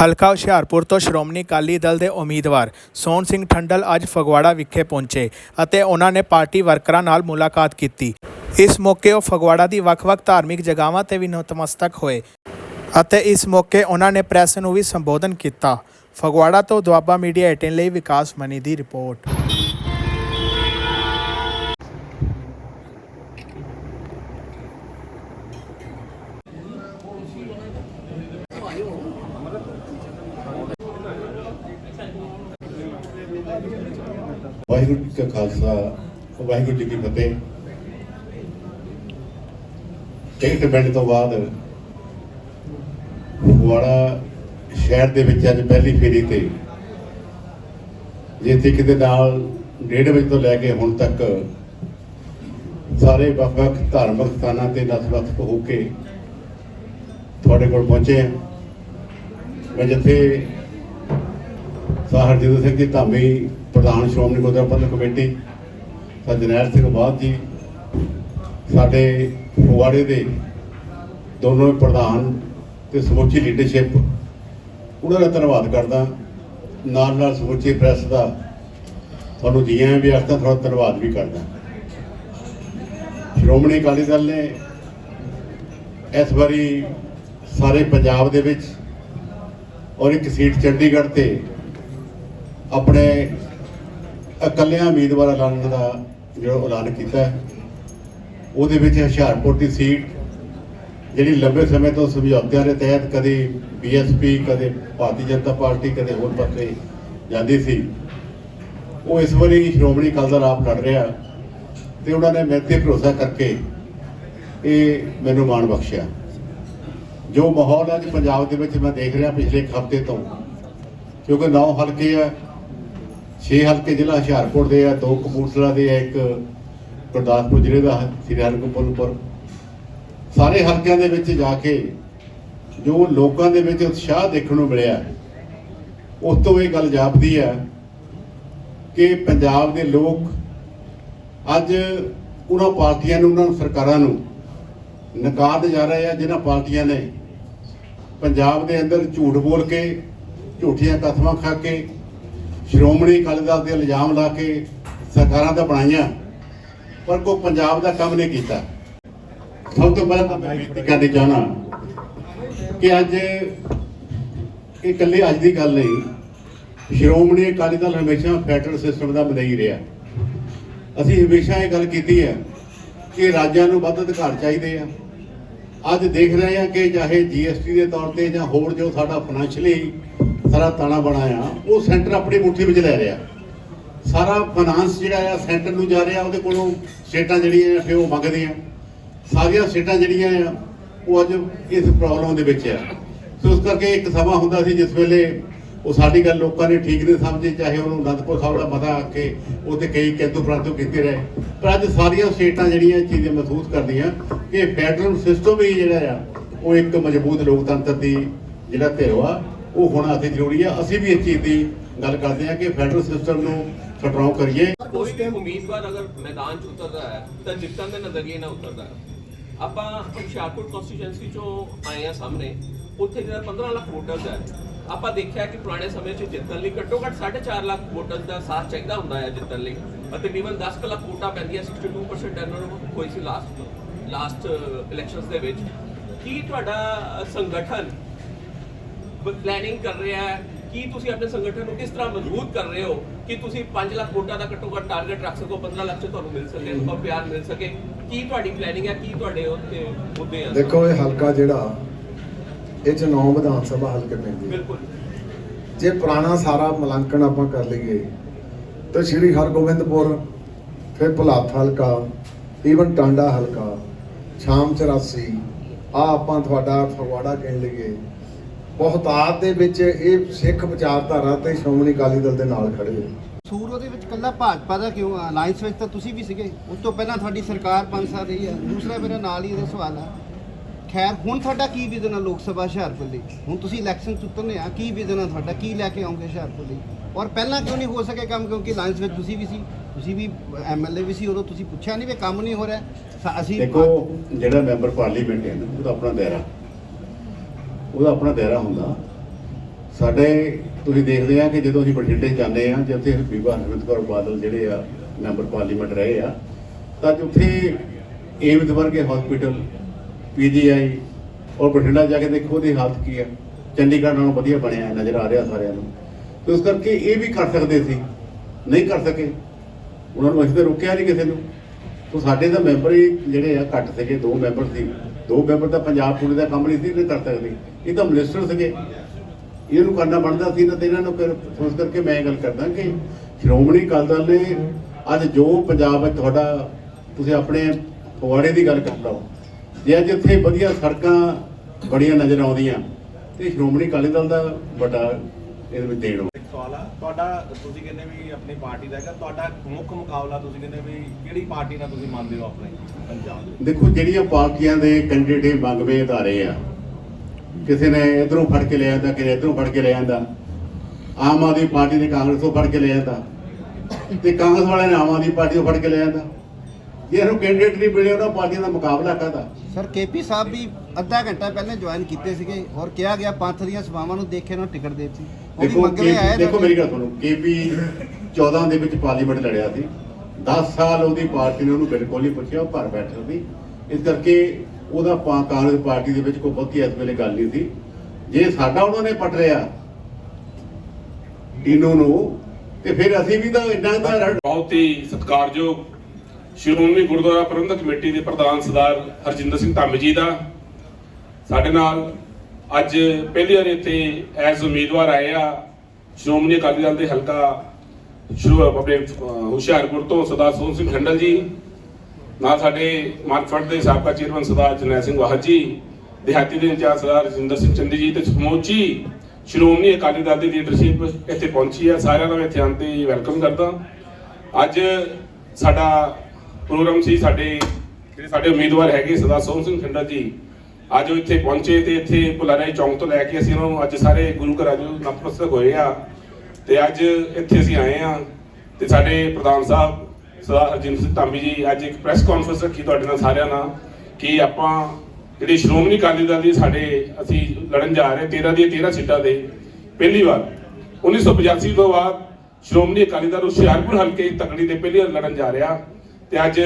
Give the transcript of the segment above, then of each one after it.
ਹਲਕਾ ਹੁਸ਼ਿਆਰਪੁਰ ਤੋਂ ਸ਼੍ਰੋਮਣੀ ਅਕਾਲੀ ਦਲ ਦੇ ਉਮੀਦਵਾਰ ਸੋਹਣ ਸਿੰਘ ਠੰਡਲ ਅੱਜ ਫਗਵਾੜਾ ਵਿਖੇ ਪਹੁੰਚੇ ਅਤੇ ਉਹਨਾਂ ਨੇ ਪਾਰਟੀ ਵਰਕਰਾਂ ਨਾਲ ਮੁਲਾਕਾਤ ਕੀਤੀ। ਇਸ ਮੌਕੇ ਉਹ ਫਗਵਾੜਾ ਦੀ ਵੱਖ-ਵੱਖ ਧਾਰਮਿਕ ਜਗ੍ਹਾਵਾਂ ਤੇ ਵੀ ਨਤਮਸਤਕ ਹੋਏ ਅਤੇ ਇਸ ਮੌਕੇ ਉਹਨਾਂ ਨੇ ਪ੍ਰੈਸ ਨੂੰ ਵੀ ਸੰਬੋਧਨ ਕੀਤਾ। ਫਗਵਾੜਾ ਤੋਂ ਦੁਆਬਾ ਮੀਡੀਆ 18 ਲਈ ਵਿਕਾਸ ਮਨੀ ਦੀ ਰਿਪੋਰਟ। ਵਾਹਿਗੁਰੂ ਜੀ ਕਾ ਖਾਲਸਾ, ਵਾਹਿਗੁਰੂ ਜੀ ਕੀ ਫਤਿਹ। ਟਿਕਟ ਪਿੰਡ ਤੋਂ ਬਾਅਦ ਫਗਵਾੜਾ ਸ਼ਹਿਰ ਦੇ ਵਿੱਚ ਅੱਜ ਪਹਿਲੀ ਫੇਰੀ ਤੇ ਜਿੱਥੇ ਕਿਤੇ ਨਾਲ ਡੇਢ ਵਜੇ ਤੋਂ ਲੈ ਕੇ ਹੁਣ ਤੱਕ ਸਾਰੇ ਵੱਖ-ਵੱਖ ਧਾਰਮਿਕ ਸਥਾਨਾਂ ਤੇ ਨਤਮਸਤਕ ਹੋ ਕੇ ਤੁਹਾਡੇ ਕੋਲ ਪਹੁੰਚੇ ਮੈਂ ਜਿੱਥੇ ਸਾਹਰ ਜੀਤ ਸਿੰਘ ਜੀ ਧਾਮੀ ਪ੍ਰਧਾਨ ਸ਼੍ਰੋਮਣੀ ਗੁਰਦੁਆਰਾ ਪ੍ਰਬੰਧਕ ਕਮੇਟੀ ਸਰ ਜਰਨੈਲ ਸਿੰਘ ਬਾਦ ਜੀ, ਸਾਡੇ ਫਗਵਾੜੇ ਦੇ ਦੋਨੋਂ ਪ੍ਰਧਾਨ ਤੇ ਸਮੁੱਚੀ ਲੀਡਰਸ਼ਿਪ ਉਹਨਾਂ ਦਾ ਧੰਨਵਾਦ ਕਰਦਾ। ਨਾਲ ਨਾਲ ਸਮੁੱਚੀ ਪ੍ਰੈਸ ਦਾ ਤੁਹਾਨੂੰ ਜੀਆਂ ਵੀ ਆਖਦਾ, ਤੁਹਾਡਾ ਧੰਨਵਾਦ ਵੀ ਕਰਦਾ। ਸ਼੍ਰੋਮਣੀ ਅਕਾਲੀ ਦਲ ਨੇ ਇਸ ਵਾਰੀ ਸਾਰੇ ਪੰਜਾਬ ਦੇ ਵਿੱਚ ਔਰ ਇੱਕ ਸੀਟ ਚੰਡੀਗੜ੍ਹ ਤੇ ਆਪਣੇ ਇਕੱਲਿਆਂ ਉਮੀਦਵਾਰ ਐਲਾਨਣ ਦਾ ਜਿਹੜਾ ਐਲਾਨ ਕੀਤਾ ਹੈ, ਉਹਦੇ ਵਿੱਚ ਹੁਸ਼ਿਆਰਪੁਰ ਦੀ ਸੀਟ ਜਿਹੜੀ ਲੰਬੇ ਸਮੇਂ ਤੋਂ ਸਮਝੌਤਿਆਂ ਦੇ ਤਹਿਤ ਕਦੇ ਬੀਐਸਪੀ ਕਦੇ ਭਾਰਤੀ ਜਨਤਾ ਪਾਰਟੀ ਕਦੇ ਹੋਰ ਪਾਸੇ ਜਾਂਦੀ ਸੀ। ਉਹ ਇਸ ਵਾਰੀ ਸ਼੍ਰੋਮਣੀ ਅਕਾਲੀ ਦਲ ਆਪ ਲੜ ਰਿਹਾ ਤੇ ਉਹਨਾਂ ਨੇ ਮੇਰੇ ਤੇ ਭਰੋਸਾ ਕਰਕੇ ਇਹ ਮੈਨੂੰ ਮਾਣ ਬਖਸ਼ਿਆ। ਜੋ ਮਾਹੌਲ ਅੱਜ ਪੰਜਾਬ ਦੇ ਵਿੱਚ ਮੈਂ ਦੇਖ ਰਿਹਾ ਪਿਛਲੇ ਇੱਕ ਹਫ਼ਤੇ ਤੋਂ ਕਿਉਂਕਿ ਨੌ ਹਲਕੇ ਆ 6 ਹਲਕੇ ਜ਼ਿਲ੍ਹਾ ਹੁਸ਼ਿਆਰਪੁਰ ਦੇ ਆ, ਦੋ ਕਪੂਰਥਲਾ ਦੇ ਆ, ਇੱਕ ਗੁਰਦਾਸਪੁਰ ਜ਼ਿਲ੍ਹੇ ਦਾ, ਸ੍ਰੀ ਹਰਗੋਬਿੰਦਪੁਰ। ਸਾਰੇ ਹਲਕਿਆਂ ਦੇ ਵਿੱਚ ਜਾ ਕੇ ਜੋ ਲੋਕਾਂ ਦੇ ਵਿੱਚ ਉਤਸ਼ਾਹ ਦੇਖਣ ਨੂੰ ਮਿਲਿਆ ਉਸ ਤੋਂ ਇਹ ਗੱਲ ਜਾਪਦੀ ਹੈ ਕਿ ਪੰਜਾਬ ਦੇ ਲੋਕ ਅੱਜ ਉਹਨਾਂ ਪਾਰਟੀਆਂ ਨੂੰ, ਉਹਨਾਂ ਸਰਕਾਰਾਂ ਨੂੰ ਨਕਾਰਦੇ ਜਾ ਰਹੇ ਆ, ਜਿਨ੍ਹਾਂ ਪਾਰਟੀਆਂ ਨੇ ਪੰਜਾਬ ਦੇ ਅੰਦਰ ਝੂਠ ਬੋਲ ਕੇ, ਝੂਠੀਆਂ ਕਥਮਾਂ ਖਾ ਕੇ ਸ਼੍ਰੋਮਣੀ ਅਕਾਲੀ ਦਲ ਦੇ ਇਲਜ਼ਾਮ ਲਾ ਕੇ ਸਰਕਾਰਾਂ ਤਾਂ ਬਣਾਈਆਂ, ਪਰ ਕੋਈ ਪੰਜਾਬ ਦਾ ਕੰਮ ਨਹੀਂ ਕੀਤਾ। ਸਭ ਤੋਂ ਪਹਿਲਾਂ ਤਾਂ ਮੈਂ ਬੇਨਤੀ ਕਰਨੀ ਚਾਹਣਾ ਕਿ ਅੱਜ ਇਹ ਇਕੱਲੇ ਅੱਜ ਦੀ ਗੱਲ ਨਹੀਂ, ਸ਼੍ਰੋਮਣੀ ਅਕਾਲੀ ਦਲ ਹਮੇਸ਼ਾ ਫੈਡਰਲ ਸਿਸਟਮ ਦਾ ਮਨਾਈ ਰਿਹਾ। ਅਸੀਂ ਹਮੇਸ਼ਾ ਇਹ ਗੱਲ ਕੀਤੀ ਹੈ ਕਿ ਰਾਜਾਂ ਨੂੰ ਵੱਧ ਅਧਿਕਾਰ ਚਾਹੀਦੇ ਆ। ਅੱਜ ਦੇਖ ਰਹੇ ਹਾਂ ਕਿ ਚਾਹੇ ਜੀਐਸਟੀ ਦੇ ਤੌਰ ਤੇ ਜਾਂ ਹੋਰ ਜੋ ਸਾਡਾ ਫਾਈਨੈਂਸ਼ਲੀ ਸਾਰਾ ਤਾਣਾ ਬਣਾਇਆ। ਉਹ ਸੈਂਟਰ ਆਪਣੀ ਮੁੱਠੀ ਵਿੱਚ ਲੈ ਰਿਹਾ। ਸਾਰਾ ਫਾਈਨਾਂਸ ਜਿਹੜਾ ਆ, ਸੈਂਟਰ ਨੂੰ ਜਾ ਰਿਹਾ, ਉਹਦੇ ਕੋਲੋਂ ਸਟੇਟਾਂ ਜਿਹੜੀਆਂ ਆ, ਫਿਰ ਉਹ ਮੰਗਦੀਆਂ ਸਾਰੀਆਂ ਸਟੇਟਾਂ ਜਿਹੜੀਆਂ ਆ, ਉਹ ਅੱਜ ਇਸ ਪ੍ਰੋਬਲਮ ਦੇ ਵਿੱਚ ਆ। ਸੋ ਇਸ ਕਰਕੇ ਇੱਕ ਸਮਾਂ ਹੁੰਦਾ ਸੀ ਜਿਸ ਵੇਲੇ ਉਹ ਸਾਡੀ ਗੱਲ ਲੋਕਾਂ ਨੇ ਠੀਕ ਨਹੀਂ ਸਮਝੀ, ਚਾਹੇ ਉਹਨੂੰ ਅਨੰਦਪੁਰ ਸਾਹਿਬ ਦਾ ਮਤਾ ਆ ਕੇ ਉਹਤੇ ਕਈ ਕਿੰਤੂ ਪ੍ਰੰਤੂ ਕੀਤੇ ਰਹੇ। ਪਰ ਅੱਜ ਸਾਰੀਆਂ ਸਟੇਟਾਂ ਜਿਹੜੀਆਂ ਚੀਜ਼ਾਂ ਮਹਿਸੂਸ ਕਰਦੀਆਂ ਕਿ ਫੈਡਰਲ ਸਿਸਟਮ ਹੀ ਜਿਹੜਾ ਆ, ਉਹ ਇੱਕ ਮਜ਼ਬੂਤ ਲੋਕਤੰਤਰ ਦੀ ਜਿਹੜਾ ਧਿਰਵਾ ਉਹ ਹੋਣਾ ਅਤੇ ਜ਼ਰੂਰੀ ਆ ਅਸੀਂ ਵੀ ਇਸ ਚੀਜ਼ ਦੀ ਗੱਲ ਕਰਦੇ ਹਾਂ ਕਿ ਫੈਡਰਲ ਸਿਸਟਮ ਨੂੰ ਸਟਰੋਂਗ ਕਰੀਏ। ਕੋਈ ਵੀ ਉਮੀਦਵਾਰ ਅਗਰ ਮੈਦਾਨ 'ਚ ਉਤਰਦਾ ਹੈ, ਤਾਂ ਜਿੱਤਣ ਦੇ ਨਜ਼ਰੀਏ ਨਾਲ ਉਤਰਦਾ ਹੈ। ਆਪਾਂ ਹੁਸ਼ਿਆਰਪੁਰ ਕਨਸਟੀਚੁਐਂਸੀ 'ਚੋਂ ਆਏ ਆ ਸਾਹਮਣੇ। ਉੱਥੇ ਜਿਹੜਾ 15 ਲੱਖ ਵੋਟਰਸ ਹੈ, ਆਪਾਂ ਦੇਖਿਆ ਕਿ ਪੁਰਾਣੇ ਸਮੇਂ 'ਚ ਜਿੱਤਣ ਲਈ ਘੱਟੋ ਘੱਟ 4.5 ਲੱਖ ਵੋਟਰਸ ਦਾ ਸਾਥ ਚਾਹੀਦਾ ਹੁੰਦਾ ਹੈ ਜਿੱਤਣ ਲਈ। ਅਤੇ ਤਕਰੀਬਨ 10 ਲੱਖ ਵੋਟਾਂ ਪੈਂਦੀਆਂ 62% ਟਰਨਓਵਰ ਹੋਈ ਸੀ ਲਾਸਟ ਲਾਸਟ ਇਲੈਕਸ਼ਨਸ ਦੇ ਵਿੱਚ। ਕੀ ਤੁਹਾਡਾ ਸੰਗਠਨ ਪਲੈਨਿੰਗ ਕਰ ਰਿਹਾ ਹੈ ਕੀ ਤੁਸੀਂ ਆਪਣੇ ਸੰਗਠਨ ਨੂੰ ਕਿਸ ਤਰ੍ਹਾਂ ਮਜ਼ਬੂਤ ਕਰ ਰਹੇ ਹੋ ਕਿ ਤੁਸੀਂ 5 ਲੱਖ ਵੋਟਾਂ ਦਾ ਘੱਟੋ ਘੱਟ ਟਾਰਗੇਟ ਰੱਖ ਸਕੋ 15 ਲੱਖ ਚ ਤੁਹਾਨੂੰ ਮਿਲ ਸਕੇ ਔਰ ਪਿਆਰ ਮਿਲ ਸਕੇ। ਕੀ ਤੁਹਾਡੀ ਪਲੈਨਿੰਗ ਹੈ? ਕੀ ਤੁਹਾਡੇ ਉੱਤੇ ਮੁੱਦੇ ਆ? ਦੇਖੋ ਇਹ ਹਲਕਾ ਜਿਹੜਾ ਇਹ ਚ ਨੌ ਵਿਧਾਨ ਸਭਾ ਹਲਕੇ ਪੈਂਦੇ। ਬਿਲਕੁਲ। ਜੇ ਪੁਰਾਣਾ ਸਾਰਾ ਮਲਾਂਕਣ ਆਪਾਂ ਕਰ ਲਈਏ ਤਾਂ ਸ਼੍ਰੀ ਹਰਗੋਬਿੰਦਪੁਰ ਫਿਰ ਭੁਲਾਥ ਹਲਕਾ ਈਵਨ ਟਾਂਡਾ ਹਲਕਾ ਸ਼ਾਮ 84 ਆ ਆਪਾਂ ਤੁਹਾਡਾ ਫਗਵਾੜਾ ਕਹਿ ਲਈਏ। ਬਹੁਤਾਤ ਦੇ ਵਿੱਚ ਇਹ ਸਿੱਖ ਵਿਚਾਰਧਾਰਾ ਤੇ ਸ਼੍ਰੋਮਣੀ ਅਕਾਲੀ ਦਲ ਦੇ ਨਾਲ ਖੜੇ ਨੇ ਸੂਰ ਉਹਦੇ ਵਿੱਚ ਕੱਲਾ ਭਾਜਪਾ ਦਾ ਕਿਉਂ? ਅਲਾਈਅੰਸ ਵਿੱਚ ਤਾਂ ਤੁਸੀਂ ਵੀ ਸੀਗੇ। ਉਸ ਤੋਂ ਪਹਿਲਾਂ ਤੁਹਾਡੀ ਸਰਕਾਰ ਪੰਜ ਸਾਲ ਰਹੀ ਹੈ ਦੂਸਰਾ ਮੇਰਾ ਨਾਲ ਹੀ ਇਹਦਾ ਸਵਾਲ ਹੈ ਖੈਰ ਹੁਣ ਤੁਹਾਡਾ ਕੀ ਵਿਜ਼ਨ ਹੈ ਲੋਕ ਸਭਾ ਹੁਸ਼ਿਆਰਪੁਰ ਲਈ? ਹੁਣ ਤੁਸੀਂ ਇਲੈਕਸ਼ਨ ਚ ਉਤਰਨੇ ਆ। ਕੀ ਵਿਜ਼ਨ ਹੈ ਤੁਹਾਡਾ? ਕੀ ਲੈ ਕੇ ਆਉਂਗੇ ਹੁਸ਼ਿਆਰਪੁਰ ਲਈ? ਔਰ ਪਹਿਲਾਂ ਕਿਉਂ ਨਹੀਂ ਹੋ ਸਕੇ ਕੰਮ? ਕਿਉਂਕਿ ਅਲਾਈਅੰਸ ਵਿੱਚ ਤੁਸੀਂ ਵੀ ਸੀ। ਤੁਸੀਂ ਵੀ ਐਮਐਲਏ ਵੀ ਸੀ ਉਦੋਂ। ਤੁਸੀਂ ਪੁੱਛਿਆ ਨਹੀਂ ਵੀ ਕੰਮ ਨਹੀਂ ਹੋ ਰਿਹਾ। ਅਸੀਂ ਦੇਖੋ ਜਿਹੜਾ ਮੈਂਬਰ ਪਾਰਲੀਮੈਂਟ ਹੈ ਉਹਦਾ ਆਪਣਾ ਦਾਇਰਾ। ਉਹਦਾ ਆਪਣਾ ਦਾਇਰਾ ਹੁੰਦਾ। ਸਾਡੇ ਤੁਸੀਂ ਦੇਖਦੇ ਆ ਕਿ ਜਦੋਂ ਅਸੀਂ ਬਠਿੰਡੇ ਜਾਂਦੇ ਆ ਜਿੱਥੇ ਬੀਬਾ ਹਰਮਿੰਦ ਕੌਰ ਬਾਦਲ ਜਿਹੜੇ ਆ, ਮੈਂਬਰ ਪਾਰਲੀਮੈਂਟ ਰਹੇ ਆ, ਤਾਂ ਉੱਥੇ ਏਮਜ਼ ਵਰਗੇ ਹਸਪੀਟਲ ਪੀਜੀਆਈ ਔਰ ਬਠਿੰਡਾ ਜਾ ਕੇ ਦੇਖੋ ਉਹਦੀ ਹਾਲਤ ਕੀ ਆ। ਚੰਡੀਗੜ੍ਹ ਨਾਲੋਂ ਵਧੀਆ ਬਣਿਆ ਨਜ਼ਰ ਆ ਰਿਹਾ ਸਾਰਿਆਂ ਨੂੰ। ਤੇ ਉਸ ਕਰਕੇ ਇਹ ਵੀ ਕਰ ਸਕਦੇ ਸੀ। ਨਹੀਂ ਕਰ ਸਕੇ। ਉਹਨਾਂ ਨੂੰ ਅਸੀਂ ਤਾਂ ਰੋਕਿਆ ਨਹੀਂ ਕਿਸੇ ਨੂੰ। ਤੋ ਸਾਡੇ ਤਾਂ ਮੈਂਬਰ ਹੀ ਜਿਹੜੇ ਆ, ਘੱਟ ਸੀਗੇ, ਦੋ ਮੈਂਬਰ ਸੀ। ਦੋ ਮੈਂਬਰ ਤਾਂ ਪੰਜਾਬ ਪੁਲਿਸ ਦਾ ਕੰਮ ਨਹੀਂ ਸੀ ਇਹ ਕਰ ਸਕਦੇ ਇਹ ਤਾਂ ਮਿਨਿਸਟਰ ਸੀਗੇ ਇਹਨੂੰ ਕਰਨਾ ਬਣਦਾ ਸੀ ਨਾ, ਤੇ ਇਹਨਾਂ ਨੂੰ ਫਿਰ ਸੋਚ ਕਰਕੇ ਮੈਂ ਇਹ ਗੱਲ ਕਰਦਾ ਕਿ ਸ਼੍ਰੋਮਣੀ ਅਕਾਲੀ ਦਲ ਨੇ ਅੱਜ ਜੋ ਪੰਜਾਬ ਵਿੱਚ ਤੁਹਾਡਾ, ਤੁਸੀਂ ਆਪਣੇ ਫਗਵਾੜੇ ਦੀ ਗੱਲ ਕਰ ਲਓ ਜੇ ਅੱਜ ਇੱਥੇ ਵਧੀਆ ਸੜਕਾਂ ਬੜੀਆਂ ਨਜ਼ਰ ਆਉਂਦੀਆਂ, ਤੇ ਸ਼੍ਰੋਮਣੀ ਅਕਾਲੀ ਦਲ ਦਾ ਵੱਡਾ ਇਹਦੇ ਵਿੱਚ ਦੇਣ ਹੋਊ। ਤੁਹਾਡਾ ਤੁਸੀਂ ਕਹਿੰਦੇ ਵੀ ਆਪਣੀ ਪਾਰਟੀ ਦਾ ਹੈਗਾ ਤੁਹਾਡਾ ਮੁੱਖ ਮੁਕਾਬਲਾ ਤੁਸੀਂ ਕਹਿੰਦੇ ਵੀ ਕਿਹੜੀ ਪਾਰਟੀ ਨਾਲ ਤੁਸੀਂ ਮੰਨਦੇ ਹੋ ਆਪਣੇ ਪੰਜਾਬ ਦੇ? ਦੇਖੋ ਜਿਹੜੀਆਂ ਪਾਰਟੀਆਂ ਦੇ ਕੈਂਡੀਡੇਟ ਮੰਗਵੇਂ ਅਦਾਰੇ ਆ ਕਿਸੇ ਨੇ ਇਧਰੋਂ ਫੜ ਕੇ ਲੈ ਆਂਦਾ ਕਿਸੇ ਇਧਰੋਂ ਫੜ ਕੇ ਲੈ ਆਂਦਾ। ਆਮ ਆਦਮੀ ਪਾਰਟੀ ਨੇ ਕਾਂਗਰਸ ਤੋਂ ਫੜ ਕੇ ਲੈ ਆਂਦਾ। ਤੇ ਕਾਂਗਰਸ ਵਾਲਿਆਂ ਨੇ ਆਮ ਆਦਮੀ ਪਾਰਟੀ ਤੋਂ ਫੜ ਕੇ ਲੈ ਆਂਦਾ। ਜੇ ਇਹਨੂੰ ਕੈਂਡੀਡੇਟ ਨਹੀਂ ਮਿਲੇ ਉਹਨਾਂ ਪਾਰਟੀਆਂ ਦਾ ਮੁਕਾਬਲਾ ਕਾਹਦਾ? ਸਰ ਕੇਪੀ ਸਾਹਿਬ ਵੀ ਅੱਧਾ ਘੰਟਾ ਪਹਿਲਾਂ ਜੁਆਇਨ ਕੀਤੇ ਸੀਗੇ ਔਰ ਕਿਹਾ ਗਿਆ ਪੰਥ ਦੀਆਂ ਸਭਾਵਾਂ ਨੂੰ ਦੇਖੇ ਨਾ ਟਿਕਟ ਦੇ ਦਿੱਤੀ। ਦੇਖੋ KP ਦੇਖੋ। ਮੇਰੀ ਗੱਲ ਸੁਣੋ ਕੇਪੀ 14 ਦੇ ਵਿੱਚ ਪਾਰਲੀਮੈਂਟ ਲੜਿਆ ਸੀ। 10 ਸਾਲ ਉਹਦੀ ਪਾਰਟੀ ਨੇ ਉਹਨੂੰ ਬਿਲਕੁਲ ਨਹੀਂ ਪੁੱਛਿਆ ਉਹ ਘਰ ਬੈਠਾ ਸੀ। ਇਸ ਕਰਕੇ ਉਹਦਾ ਪਾ- ਕਾਂਗਰਸ ਪਾਰਟੀ ਦੇ ਵਿੱਚ ਕੋਈ ਬਹੁਤੀ ਇਸ ਵੇਲੇ ਗੱਲ ਨਹੀਂ ਸੀ। ਜੇ ਸਾਡਾ ਉਹਨਾਂ ਨੇ ਪਟ ਲਿਆ ਇਹਨੂੰ ਨੂੰ ਤੇ ਫਿਰ ਅਸੀਂ ਵੀ ਤਾਂ ਇੰਨਾ ਤਾਂ ਰੜ- ਬਹੁਤ ਹੀ ਸਤਿਕਾਰਯੋਗ ਸ਼੍ਰੋਮਣੀ ਗੁਰਦੁਆਰਾ ਪ੍ਰਬੰਧਕ ਕਮੇਟੀ ਦੇ ਪ੍ਰਧਾਨ ਸਰਦਾਰ ਹਰਜਿੰਦਰ ਸਿੰਘ ਧੰਮ ਜੀ ਦਾ। ਸਾਡੇ ਨਾਲ ਅੱਜ ਪਹਿਲੀ ਵਾਰ ਇੱਥੇ ਐਜ਼ ਉਮੀਦਵਾਰ ਆਏ ਆ। ਸ਼੍ਰੋਮਣੀ ਅਕਾਲੀ ਦਲ ਦੇ ਹਲਕਾ ਸ਼ੁਰੂ ਆਪਣੇ ਹੁਸ਼ਿਆਰਪੁਰ ਤੋਂ ਸਰਦਾਰ ਸੋਹਣ ਸਿੰਘ ਖੰਡਲ ਜੀ, ਨਾਲ ਸਾਡੇ ਮਾਰਕਫਟ ਦੇ ਸਾਬਕਾ ਚੇਅਰਮੈਨ ਸਰਦਾਰ ਜਰਨੈਲ ਸਿੰਘ ਵਾਹਦ ਜੀ, ਦਿਹਾਤੀ ਦੇ ਇੰਚਾਰਜ ਸਰਦਾਰ ਰਜਿੰਦਰ ਸਿੰਘ ਚੰਦੀ ਜੀ ਤੇ ਸਮੂਚੀ ਸ਼੍ਰੋਮਣੀ ਅਕਾਲੀ ਦਲ ਦੀ ਲੀਡਰਸ਼ਿਪ ਇੱਥੇ ਪਹੁੰਚੀ ਆ। ਸਾਰਿਆਂ ਦਾ ਮੈਂ ਇੱਥੇ ਆਉਣ ਤੇ ਵੈਲਕਮ ਕਰਦਾ। ਅੱਜ ਸਾਡਾ ਪ੍ਰੋਗਰਾਮ ਸੀ ਸਾਡੇ, ਜਿਹੜੇ ਸਾਡੇ ਉਮੀਦਵਾਰ ਹੈਗੇ ਸਰਦਾਰ ਸੋਹਣ ਸਿੰਘ ਖੰਡਲ ਜੀ ਅੱਜ ਉਹ ਇੱਥੇ ਪਹੁੰਚੇ ਤੇ ਇੱਥੇ ਪੁਲਾਰੇ ਚੌਂਕ ਤੋਂ ਲੈ ਕੇ ਅਸੀਂ ਉਹਨਾਂ ਨੂੰ ਅੱਜ ਸਾਰੇ ਗੁਰੂ ਘਰਾਂ ਜੋ ਨਤਮਸਤਕ ਹੋਏ ਆ ਤੇ ਅੱਜ ਇੱਥੇ ਅਸੀਂ ਆਏ ਆ ਤੇ ਸਾਡੇ ਪ੍ਰਧਾਨ ਸਾਹਿਬ, ਸਰਦਾਰ ਹਰਜਿੰਦਰ ਸਿੰਘ ਧਾਮੀ ਜੀ, ਅੱਜ ਇੱਕ ਪ੍ਰੈਸ ਕਾਨਫਰੰਸ ਰੱਖੀ ਤੁਹਾਡੇ ਨਾਲ ਸਾਰਿਆਂ ਨਾਲ ਕਿ ਆਪਾਂ ਜਿਹੜੀ ਸ਼੍ਰੋਮਣੀ ਅਕਾਲੀ ਦਲ ਦੀ ਸਾਡੇ ਅਸੀਂ ਲੜਨ ਜਾ ਰਹੇ 13 ਦੀਆਂ 13 ਸੀਟਾਂ ਦੇ, ਪਹਿਲੀ ਵਾਰ 1985 ਤੋਂ ਬਾਅਦ ਸ਼੍ਰੋਮਣੀ ਅਕਾਲੀ ਦਲ ਹੁਸ਼ਿਆਰਪੁਰ ਹਲਕੇ ਤਕੜੀ ਦੇ ਪਹਿਲੀ ਵਾਰ ਲੜਨ ਜਾ ਰਿਹਾ ਤੇ ਅੱਜ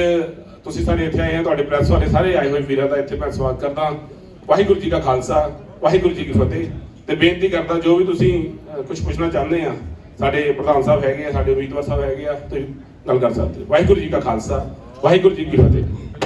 ਤੁਸੀਂ ਸਾਰੇ ਇੱਥੇ ਆਏ ਆ ਤੁਹਾਡੇ ਪ੍ਰੈਸ ਵਾਲੇ ਸਾਰੇ ਆਏ ਹੋਏ ਵੀਰਾਂ ਦਾ ਇੱਥੇ ਮੈਂ ਸਵਾਗਤ ਕਰਦਾ। ਵਾਹਿਗੁਰੂ ਜੀ ਕਾ ਖਾਲਸਾ, ਵਾਹਿਗੁਰੂ ਜੀ ਕੀ ਫਤਿਹ। ਤੇ ਬੇਨਤੀ ਕਰਦਾ, ਜੋ ਵੀ ਤੁਸੀਂ ਕੁਝ ਪੁੱਛਣਾ ਚਾਹੁੰਦੇ ਆ, ਸਾਡੇ ਪ੍ਰਧਾਨ ਸਾਹਿਬ ਹੈਗੇ ਆ, ਸਾਡੇ ਉਮੀਦਵਾਰ ਸਾਹਿਬ ਹੈਗੇ ਆ, ਤੁਸੀਂ ਗੱਲ ਕਰ ਸਕਦੇ ਹੋ। ਵਾਹਿਗੁਰੂ ਜੀ ਕਾ ਖਾਲਸਾ, ਵਾਹਿਗੁਰੂ ਜੀ ਕੀ ਫਤਿਹ।